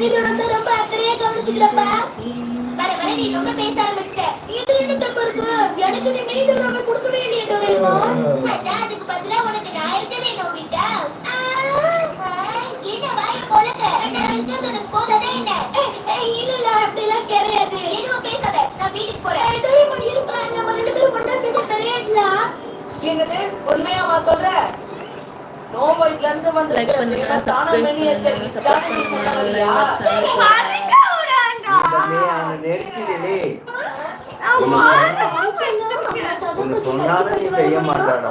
இதோட சார் ரொம்ப அக்கறையா கவனிச்சுக்கிறப்ப. வர வர நீ ரொம்ப பேச ஆரம்பிச்சிட்ட. இது என்ன தப்பு இருக்கு? எனக்கு நீ மினி டோராவை கொடுக்கவே இல்லையே டோரேமான் அதான் அதுக்கு பதிலா உனக்கு நான் இருக்கேனே நோபிட்டா என்ன வாய் பொழுது நான் இருக்கிறது உனக்கு போதாதே என்ன? இல்ல இல்ல அப்படிலாம் கிடையாது. எதுவும் பேசாத நான் வீட்டுக்கு போறேன். டோரேமான் இருப்பா நம்ம ரெண்டு பேரும் பண்ணா சேர்ந்து விளையாடலாம் என்னது? உண்மையாவா சொல்ற? வந்து லைக் பண்ணுங்க சப்ஸ்கிரைப் சேனல் சொன்னாலும் நீ செய்ய மாட்டாடா.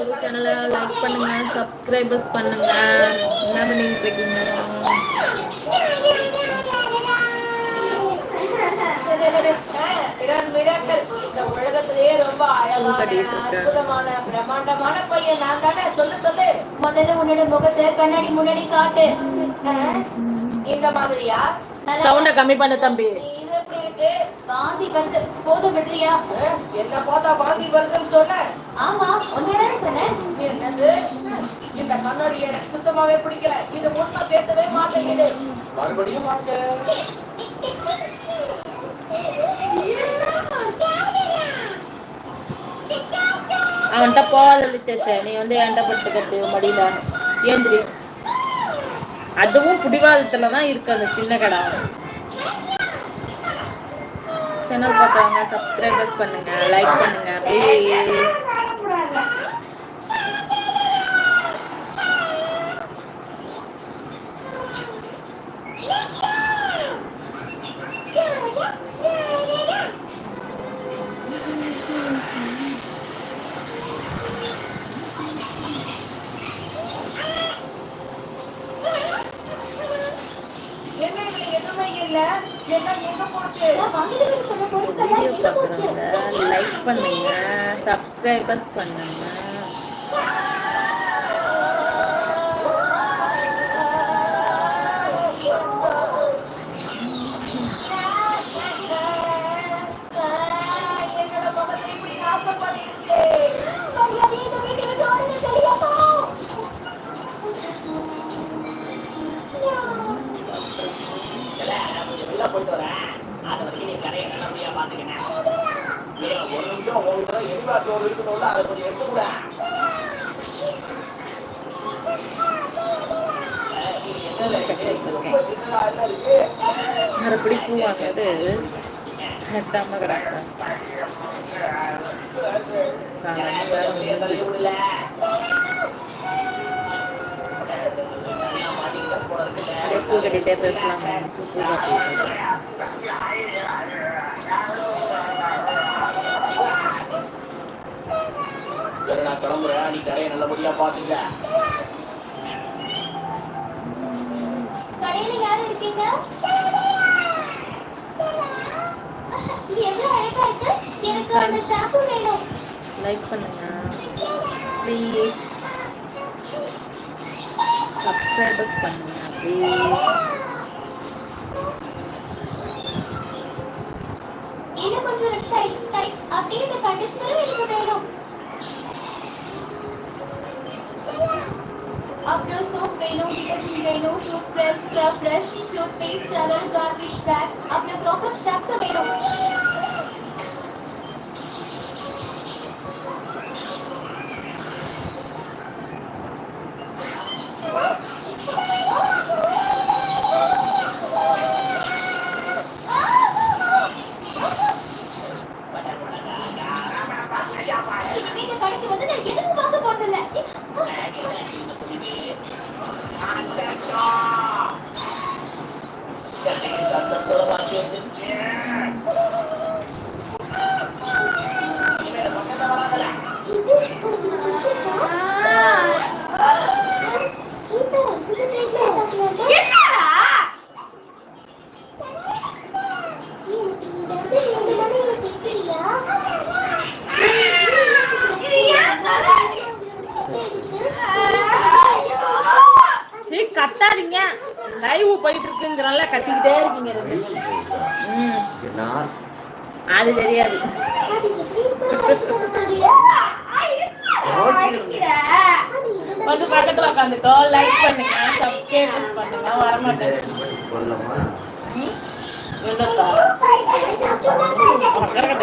ஒரு சேனலை லைக் பண்ணுங்க சப்ஸ்கிரைபர்ஸ் பண்ணுங்க. என்ன பண்ணிட்டு இருக்கீங்க? இந்த உலகத்திலேயே ரொம்ப அழகான. அற்புதமான பிரம்மாண்டமான பையன் நான் தானே சொல்லு சொல்லு முதல்ல உன்னோட முகத்தை கண்ணாடி முன்னாடி காட்டு இந்த மாதிரியா சவுண்ட கம்மி பண்ணு தம்பி. வாந்தி வருது போதும் விடுறியா என்ன பார்த்தா வாந்தி வருதுன்னு சொன்ன ஆமா உன்னதானே சொன்னேன். என்னது இந்த கண்ணாடி எனக்கு சுத்தமாவே பிடிக்கல இது உண்மை பேசவே மாட்டேங்குது மறுபடியும் அவன்கிட்ட போகாத லித்தேஷ நீ வந்து என்கிட்ட படுத்துக்கிறது மடியில ஏந்திரி. அதுவும் பிடிவாதத்துல தான் இருக்கு அந்த சின்ன கடை. சேனல் பார்க்குறவங்க சப்ஸ்கிரைபர்ஸ் பண்ணுங்க லைக் பண்ணுங்க ப்ளீஸ் என்ன இதுல இல்ல? என்ன எங்க போச்சு? லைக் பண்ணுங்க சப்ஸ்கிரைபர்ஸ் பண்ணுங்க. பேசலாமா பூ பூ கட்டிட்டு சரி, நான் கிளம்புறேன் நீ கரையை நல்லபடியா பாத்துக்க கடையில யாரு இருக்கீங்க இது எவ்வளவு அழகா இருக்கு எனக்கு அந்த ஷாம்பு வேணும் லைக் பண்ணுங்க. ப்ளீஸ் சப்ஸ்கிரைபர்ஸ் பண்ணுங்க ப்ளீஸ் இன்னும் கொஞ்சம் லெஃப்ட் சைடு டைட் அப்படியே இந்த கண்டிஷனரும் எனக்கு வேணும். powder, soap, Vano, detergent, Reno, toothbrush, scrub brush, toothpaste, towel, garbage bag, अपना cockroach trap सब Vano அது தெரியாது. வந்து பக்கத்துல உட்காந்துக்கோ லைக் பண்ணுங்க. சப்ஸ்கிரைபர்ஸ் பண்ணுங்க. வரமாட்டேன்.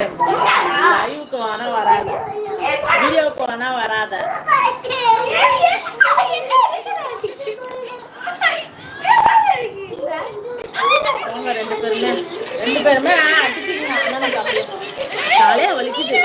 லைவுக்கு வேணா வராத. வீடியோவுக்கு வேணா வராத. ரெண்டு பேருமே ரெண்டு பேருமே தலையா வலிக்குது.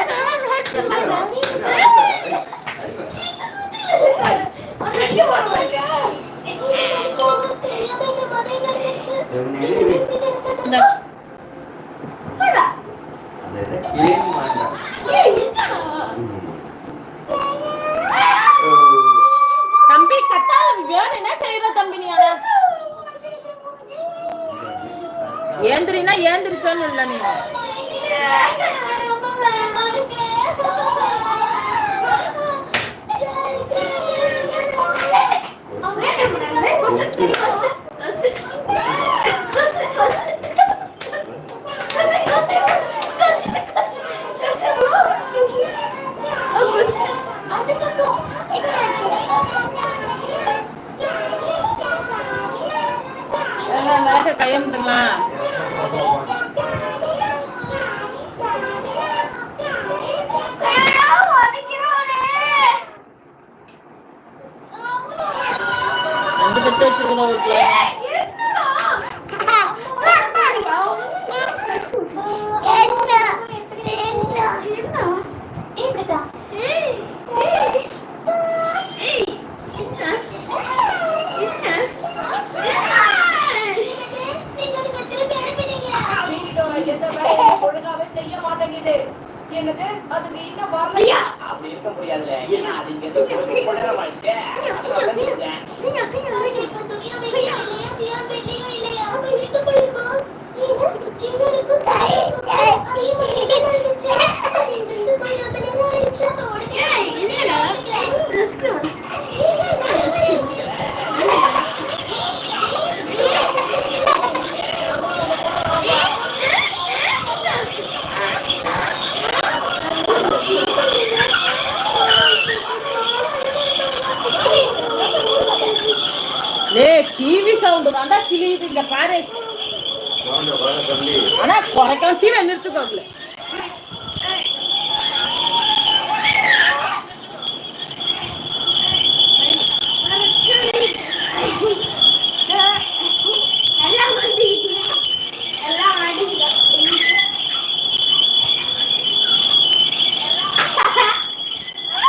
தம்பி கத்தாத வேணும் என்ன செய்யற தம்பி நீ அத? ஏந்திரினா ஏந்திரிச்சோன்னு இல்ல நீ. மேல கையமுட்டுங்களா வச்சிருக்கணும் செய்ய மாட்டேங்குது என்னது அதுக்கு இன்னும் வரலையா அப்படி இருக்க முடியாதுல்ல ஏன்னா அது இங்க இருந்து போய் ரொம்ப நேரம் ஆயிடுச்சே அதனால தான் சொல்றேன் லே டிவி சவுண்ட் தாண்டா கிளியுது இங்க பாரு. ஆனா குறைக்காம டிவி நிறுத்துக்கோங்களே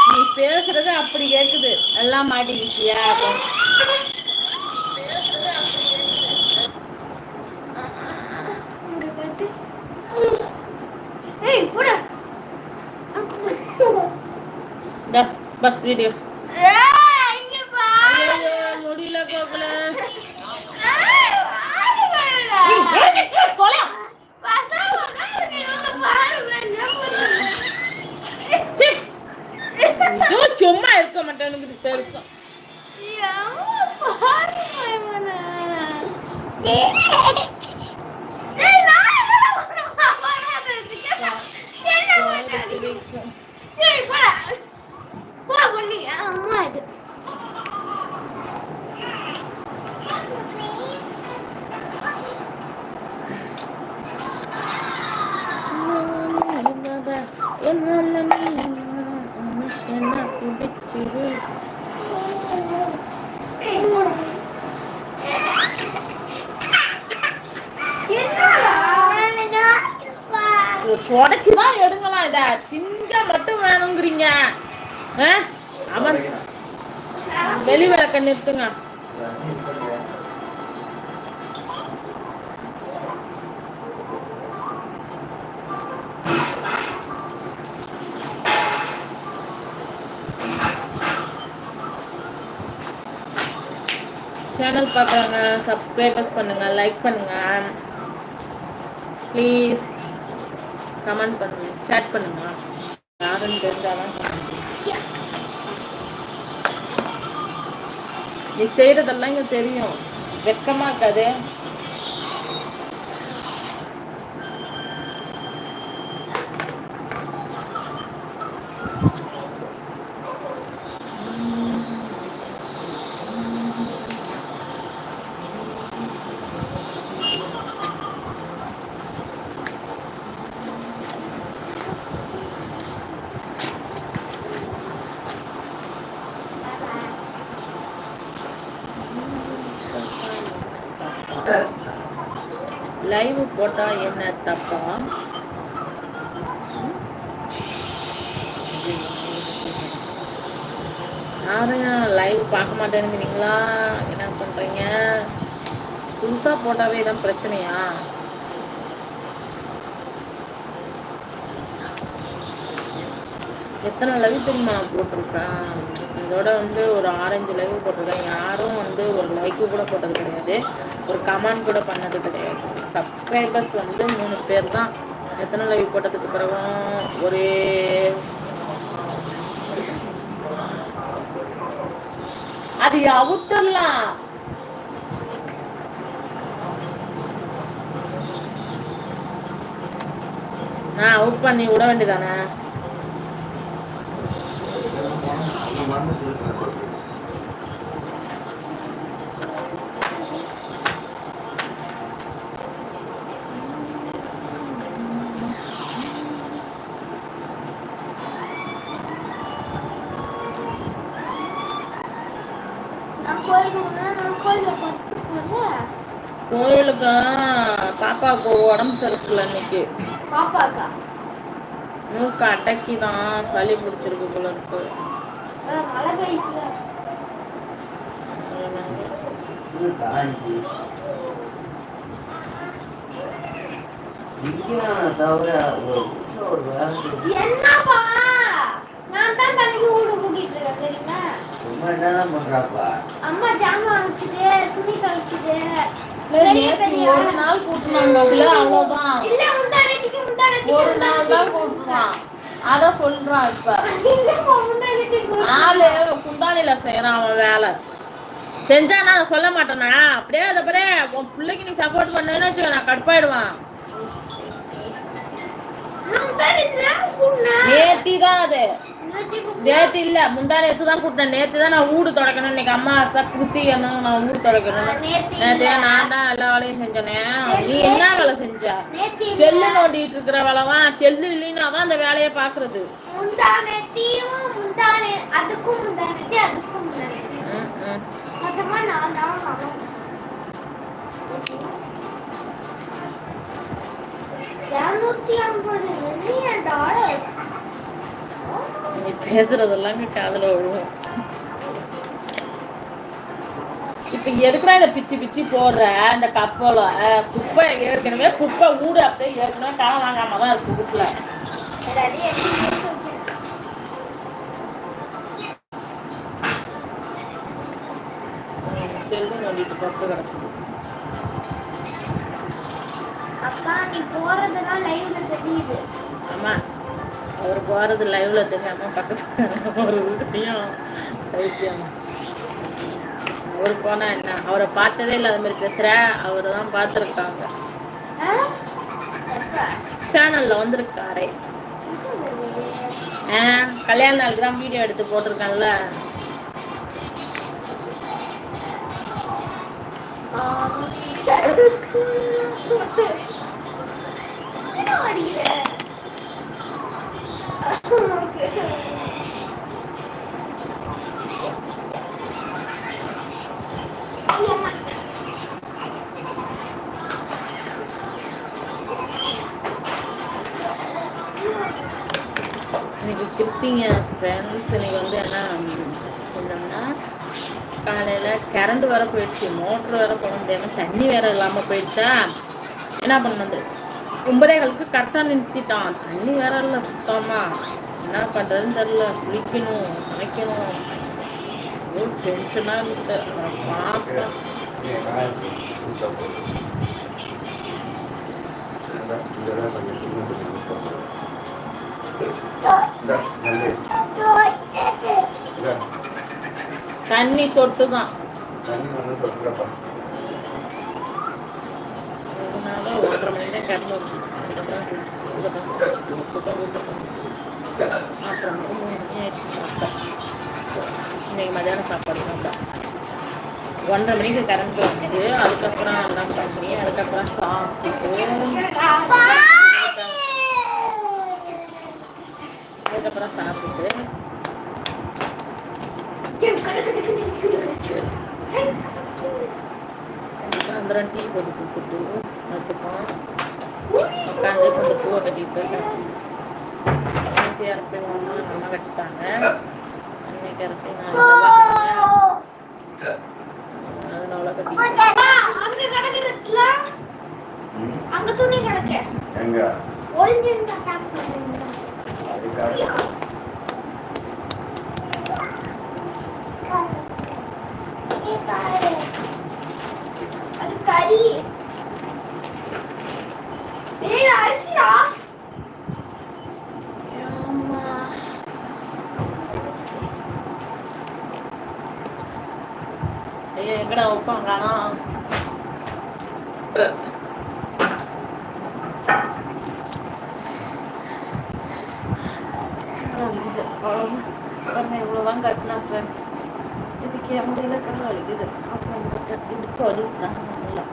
நீ பேசுறது அப்படி கேக்குது எல்லாம் மாட்டிக்கிட்டியா இந்த பஸ் வீடியோ முடியல கோகுல. சும்மா இருக்க மாட்டேனுக்கு பெருசா. என்னால தொடச்சுதான் எடுங்கலாம் இத. திங்க மட்டும் வேணுங்கிறீங்க. அவன் வெளி விளக்க நிறுத்துங்க சேனல் பார்க்குறாங்க சப்ஸ்கிரைபர்ஸ் பண்ணுங்க லைக் பண்ணுங்க. ப்ளீஸ் கமெண்ட் பண்ணுங்க சேட் பண்ணுங்க. யாருன்னு தெரிஞ்சாதான் நீ செய்யறதெல்லாம் இங்க தெரியும். வெக்கமா இருக்காது. போட்டால் போட்டா என்ன தப்பா? யாருங்க லைவ் பார்க்க மாட்டேங்கிறீங்களா? என்ன பண்றீங்க? புதுசா போட்டாவே தான் பிரச்சனையா? எத்தனை லைவ் தெரியுமா நான் போட்டிருக்கேன் இதோட வந்து ஒரு ஆரஞ்சு லைவ் போட்டிருக்கேன். யாரும் வந்து ஒரு லைக்கு கூட போட்டது கிடையாது. ஒரு கமெண்ட் கூட பண்ணது கிடையாது. சப்ஸ்கிரைபர்ஸ் வந்து மூணு பேர் தான். எத்தனை லைவ் போட்டதுக்கு பிறகும் ஒரு அது அவுத்தரலாம் நான் அவுட் பண்ணி விட வேண்டியதானே? கோயிலுக்கு பாப்பாவுக்கு உடம்பு சரியில்லை இன்னைக்கு. பாப்பாக்கா? மூக்கு அடக்கி தான் சளி பிடிச்சிருக்கு போல இருக்கு. மழை என்னப்பா? நான் தான் தலைக்கு ஊடு கூட்டிட்டு இருக்கேன் தெரியுமா? சும்மா என்னதான் பண்றாப்பா? அம்மா ஜாமான் அனுப்பிச்சுது துணி கழிச்சுது பெரிய பெரிய ஒரு நாள் கூட்டினாங்க அவ்வளவுதான். இல்ல முந்தானத்துக்கு முந்தானத்துக்கு ஒரு நாள் தான் கூட்டுவான் அத சொல்றான் இப்ப. முந்தானத்துக்கு ஆளு குந்தானில செய்யறான் அவன் வேலை. செஞ்சா நான் சொல்ல மாட்டேனா? அப்படியே அதை பிறே உன் பிள்ளைக்கு நீ சப்போர்ட் பண்ணேன்னு வச்சுக்க நான் கடுப்பாயிடுவான் நேத்தி தான் அது. நேத்து இல்ல முந்தா நேத்து தான் கூட்டினேன். நேத்து தான் நான் ஊடு தொடக்கணும். இன்னைக்கு அம்மா குத்தி என்ன நான் ஊடு தொடக்கணும். நேத்து நான் தான் எல்லா வேலையும் செஞ்சனே. நீ என்ன வேலை செஞ்ச? செல்லு நோண்டிட்டு இருக்கிற வேலைதான் செல்லு இல்லைன்னா தான் அந்த வேலையை பாக்குறது இரநூத்தி ஐம்பது மில்லியன் டாலர் நீ பேசுறதெல்லாம் இங்க காதுல விழுவும் இப்ப எதுக்குடா இதை பிச்சு பிச்சு போடுற? அந்த கப்பல. குப்பை ஏற்கனவே குப்பை ஊடு அப்படியே ஏற்கனவே காலம் வாங்காம தான் இருக்கு வீட்டுல எல்லாத்தையும் எடுத்து எடுத்து வைக்கிறேன். செல்வம் நோண்டிட்டு பஸ் கிடக்கு. அப்பா நீ போறதெல்லாம் லைவ்ல தெரியுது. அவர் போறது லைவ்ல தெரியாம பக்கத்துல போறதுலையும் பைத்தியம் அவர் போனால் என்ன? அவரை பார்த்ததே இல்லை அது மாதிரி பேசுற? அவரை தான் பார்த்துருக்காங்க. சேனலில் சேனல்ல வந்திருக்காரே. ஆ கல்யாண நாளுக்கு தான் வீடியோ எடுத்து போட்டிருக்கான்ல. என்ன இன்னைக்கு ஃப்ரெண்ட்ஸ் இன்னைக்கு வந்து என்ன சொன்னோம்னா காலையில் கரண்ட் வேற போயிடுச்சு மோட்ரு வேற போன தேவை தண்ணி வேற இல்லாமல் போயிடுச்சா? என்ன பண்ணது ஒன்பதே காலத்துக்கு கரெக்டாக நிறுத்திட்டான். தண்ணி வேற இல்லை சுத்தமாக என்ன பண்ணுறதுன்னு தெரில குளிக்கணும் சமைக்கணும். ஒரு டென்ஷனாக இருக்கு. பார்ப்பேன் Yeah. தண்ணி சொட்டு தான் ஒன்றரை மணி நேரம் கரண்ட் அப்புறம் இன்னைக்கு மதியானம் சாப்பாடு சாப்பிட்டேன் ஒன்றரை மணிக்கு கரண்ட் வந்து அதுக்கப்புறம் எல்லாம் பண்ணி அதுக்கப்புறம் சாப்பிட்டுட்டு அதுக்கப்புறம் சாப்பிட்டுட்டு. சாயந்தரம் டீ போட்டு கொடுத்துட்டு பார்த்துப்போம் உட்காந்து கொஞ்சம் பூவை கட்டிட்டு அன்னைக்கு இறப்பி ஒன்று நல்லா கட்டிட்டாங்க. அன்னைக்கு இறப்பி நான் அதனால கட்டிட்டேன். அங்க துணி கிடக்கு. எங்க? ஒளிஞ்சிருந்தா டாப் பண்ணுங்க அதுக்காக அது கறி ஏய் அரிசிடா ஆமா. ஐயா எங்கடா வைப்போம் காணோம் இவ்வளோதான் கட்டினா ஃப்ரெண்ட்ஸ் இதுக்கு என் முடியல கடை வலிக்குது அப்புறம் இடுப்பு வலிக்குதான் நல்லா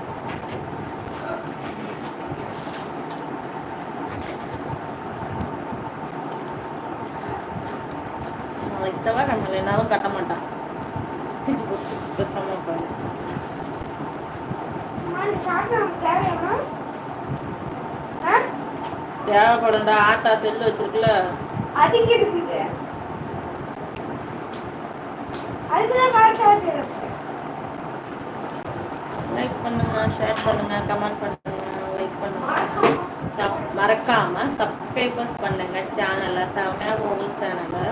நாளைக்கு தவிர நம்ம என்னாலும் கட்ட மாட்டான். பேசாம தேவைப்படும்டா ஆத்தா செல்லு வச்சிருக்குல இருக்குது லைக் பண்ணுங்க ஷேர் பண்ணுங்க கமெண்ட் பண்ணுங்க லைக் பண்ணுங்க. சப் மறக்காம சப்ஸ்கிரைபர்ஸ் பண்ணுங்க சேனலை செவனா கூகுள் சேனலை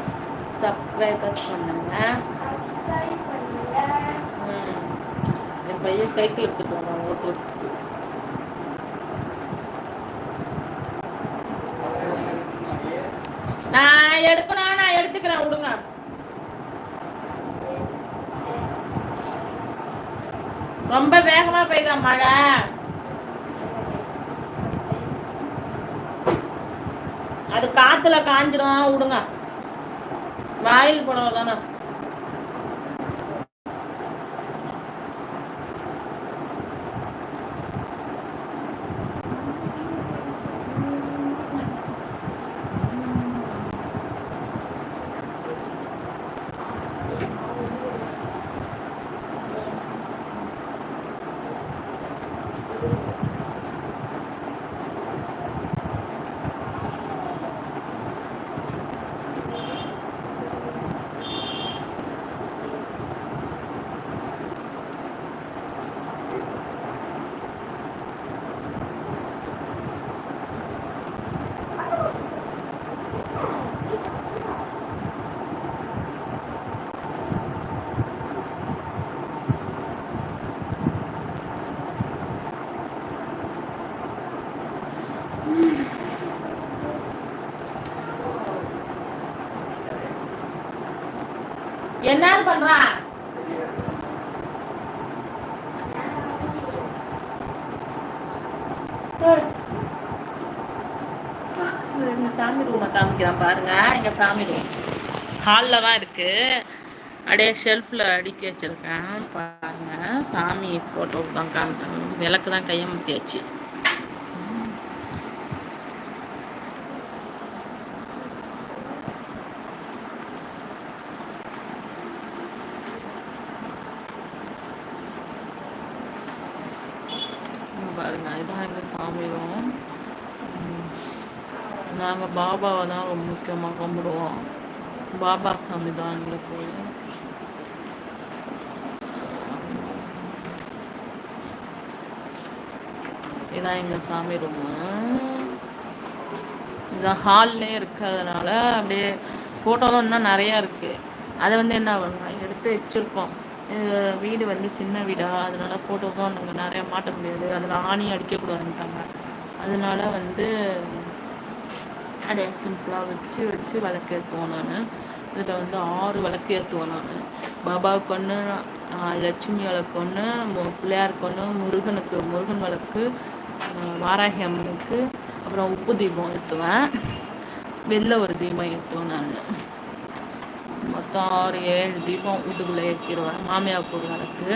சப்ஸ்கிரைபர்ஸ் பண்ணுங்க சப்ஸ்கிரைப் பண்ணுங்க ம். என் பையன் சைக்கிள் எடுத்துட்டு வந்தான் ஓட்டு நான் எடுக்கணும் நான் எடுத்துக்கிறேன் விடுங்க. ரொம்ப வேகமா பெய்தா மழை. அது காத்துல காஞ்சிரும் விடுங்க. வாயில் புடவை தானே? என்ன பண்றான்? எங்க சாமி ரூமை காமிக்கிறேன் பாருங்க. எங்க சாமி ரூம். ஹாலில் தான் இருக்கு. அப்படியே ஷெல்ஃபில் அடுக்கி வச்சிருக்கேன். பாருங்க. சாமி ஃபோட்டோ தான் காமிக்கிறேன். விளக்கு தான் கையமுத்தியாச்சு இங்க இதான் எங்கள் சாமி ரூம் நாங்கள் பாபாவை தான் ரொம்ப முக்கியமாக கும்பிடுவோம். பாபா சாமி தான் எங்களுக்கு இதான் எங்கள் சாமி ரூமு இதான் ஹால்லே இருக்கிறதுனால அப்படியே ஃபோட்டோலாம் இன்னும் நிறையா இருக்குது அதை வந்து என்ன பண்ணலாம் எடுத்து வச்சுருக்கோம். வீடு வந்து சின்ன வீடாக அதனால் ஃபோட்டோவும் நாங்கள் நிறையா மாட்ட முடியாது. அதில் ஆணி அடிக்கக்கூடாதுன்ட்டாங்க அதனால் வந்து அப்படியே சிம்பிளாக வச்சு வச்சு விளக்கு ஏற்றுவோம் நான். இதில் வந்து ஆறு விளக்கு ஏற்றுவோம் நான். பாபாவுக்கு ஒன்று லட்சுமி விளக்கு ஒன்று பிள்ளையாருக்கு ஒன்று முருகனுக்கு முருகன் விளக்கு வாராகி அம்மனுக்கு அப்புறம் உப்பு தீபம் ஏற்றுவேன் வெளில ஒரு தீபம் ஏற்றுவேன் நான். மொத்தம் ஆறு ஏழு தீபம் வீட்டுக்குள்ளே ஏற்றிடுவார். மாமியா கூட விளக்கு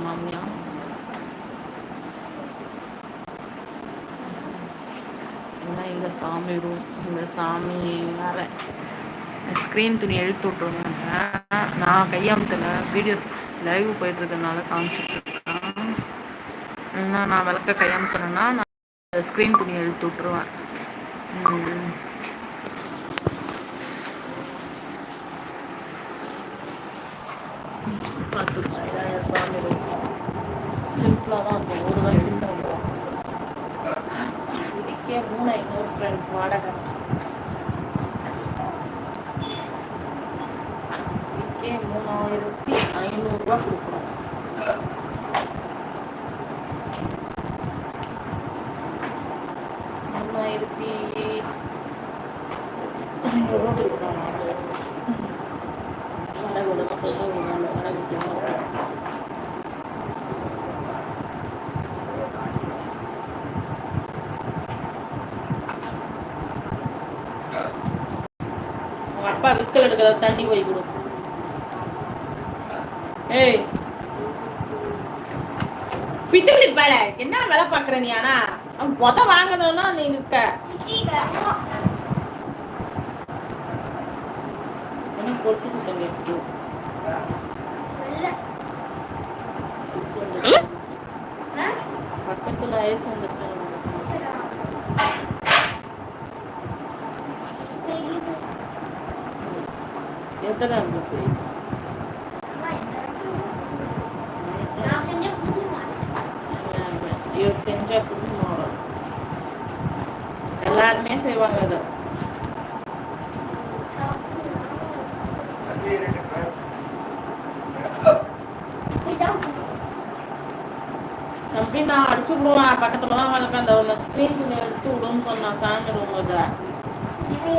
மாமியா என்ன எங்கள் சாமி ரூம்? இந்த சாமி வேற. ஸ்க்ரீன் துணி எழுத்து விட்ருவாங்க நான் கையாமத்தில் வீடியோ லைவ் போயிட்டுருக்கனால காமிச்சிட்ருக்கேன். என்ன நான் விளக்க கையாமத்துனேன்னா நான் ஸ்க்ரீன் துணி எழுத்து விட்ருவேன் ம். பார்த்துக்கோ இதான் என் சாமி சிம்பிளாக தான் இருக்கும். ஒரு தான் சிம்பிளாக இருக்கும். இதுக்கே மூணு ஐநூறு ஃப்ரெண்ட்ஸ் வாடகை. இதுக்கே மூணாயிரத்தி ஐநூறுரூவா கொடுக்குறோம் மூணாயிரத்தி ஐநூறுரூவா கொடுக்குறோம் வாடகை வாடகை விட சொல்ல ஒரு நாள் வாடகை கொடுக்குறோம். உங்க அப்பா தண்ணி போய் கொடு ஏய் பித்தளி பேல என்ன வேலை பாக்குற நீ ஆனா பொத வாங்கணும்னா நீ நிற்க என்ன கொட்டு சுத்தம் கேட்டு பக்கத்துல ஐஸ் வந்துருச்சு எத்தனை இருந்துச்சு இது செஞ்சா குடும்பம் வரும் எல்லாருமே செய்வாங்க அதை அப்படி நான் அடிச்சு விடுவேன். பக்கத்துல தான் வளர்க்க அந்த ஒரு ஸ்க்ரீன் எடுத்து விடுன்னு சொன்னான். சாயந்தரம் உங்களுக்கு இதை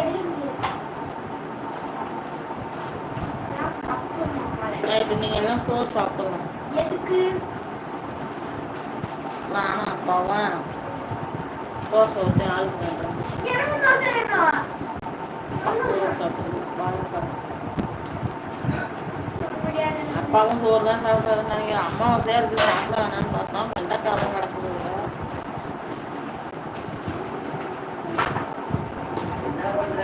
நைட்டு நீங்க எல்லாம் சோறு சாப்பிடலாம் எதுக்கு? நானும் அப்பாவும் தோசை ஊற்றி ஆள் வேணும்? சோறு சாப்பிடுவோம் அப்பாவும் சோறு தான் சாப்பிட்றாருன்னு நினைக்கிறேன். அம்மாவும் சேர்த்து சாப்பிட வேணாம்னு பார்த்தோம். வெண்டைக்காவும் கிடக்குது. என்ன பண்ற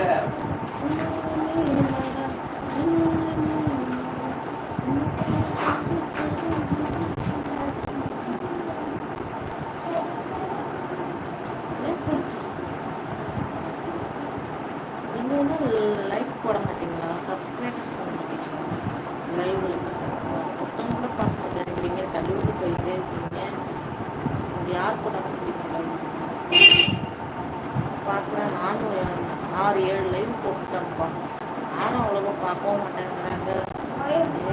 நீங்க என்ன லைக் போட மாட்டீங்களா சப்ஸ்கிரைபர்ஸ் போட மாட்டீங்களா லைவ்ல ஒருத்தவங்க கூட பார்க்க மாட்டேங்கிறீங்க தள்ளி விட்டு போயிட்டே இருக்கீங்க இது யார் போட மாட்டீங்களா பார்க்குறேன் நானும் ஒரு ஆறு ஏழு லைவ் போட்டுட்டேன்ப்பா நானும் அவ்வளோவா பார்க்கவும் மாட்டேன்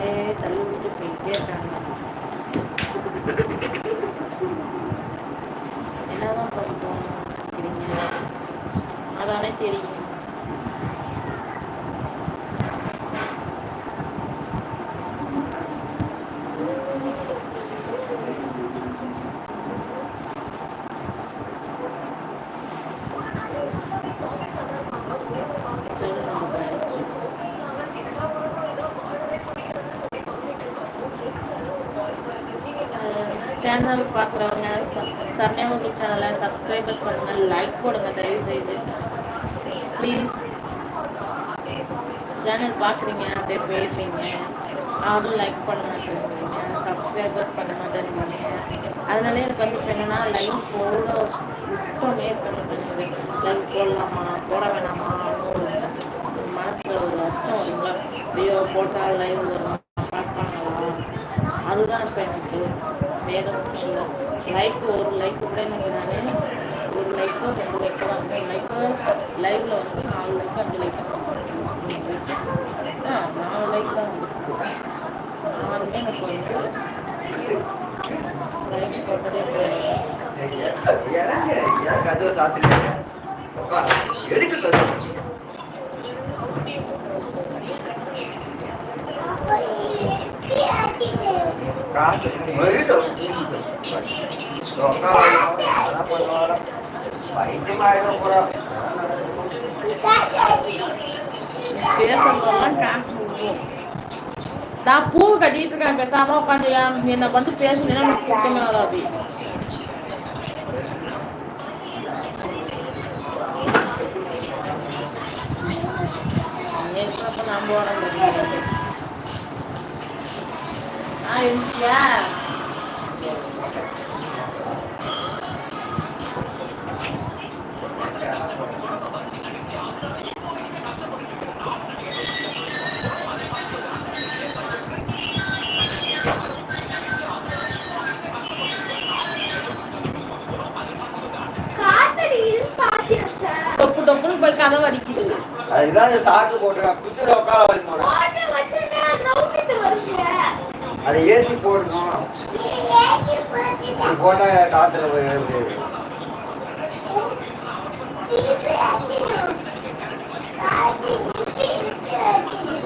ஏ தள்ளி விட்டு போயிட்டே இருக்காங்க என்னதான் படிப்போம் நினைக்கிறீங்க அதானே தெரியும் சரி, நம்ம போயாச்சு. சேனல் பார்க்குறவங்க சமயமுக சேனலை சப்ஸ்கிரைபர்ஸ் பண்ணுங்கள் லைக் போடுங்க தயவு செய்து ப்ளீஸ் சேனல் பார்க்குறீங்க அப்படியே போயிடுறீங்க யாரும் லைக் பண்ண மாட்டேங்கிறீங்க சப்ஸ்கிரைபர்ஸ் பண்ண மாட்டேங்கிறீங்க. அதனால எனக்கு வந்து இப்போ என்னன்னா லைவ் போட இஷ்டமே இருக்க மாட்டேங்குது லைவ் போடலாமா போட வேணாமா ஒரு மனசில் ஒரு அச்சம் வருங்களா ஐயோ போட்டால் லைவ் வரும் பார்ப்பாங்களா? அதுதான் இப்போ எனக்கு வேற ஒன்றும் இல்லை லைக் ஒரு லைக் கூட எனக்கு நான் ஒரு லைக்கோ ரெண்டு லைக்கோ அஞ்சு லைக்கோ லைவில் வந்து நாலு லைக் அஞ்சு லைக் ஆ நாலு லைக் தான் வந்துருக்கு நாலுமே எனக்கு வந்து லைக் போட்டதே கிடையாது. எதுக்கு வெளியில உட்காரு. அதான் பண்ணுவாரா பைத்தியமாயிடும் பூரா பேசுறதெல்லாம் காசு விடுவோம். நான் பூ கட்டிட்டு இருக்கேன் பேசாம உட்காந்து என்ன வந்து பேசுனீங்கன்னா எனக்கு குத்தமே வராது இருக்கிறப்ப நம்ம உடம்பு ஆ இருந்துச்சியா காத்தடியில் சாத்தி வச்சேன் டொப்பு டொப்புன்னு போய் கதவு அடிக்குது. அதுதான் சாக்கு போட்டுருக்கேன். குத்துற உட்கார வரைக்கும் அதை ஏற்றி போடணும். போட்டால் காற்றுல போய் எப்படி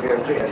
எப்படி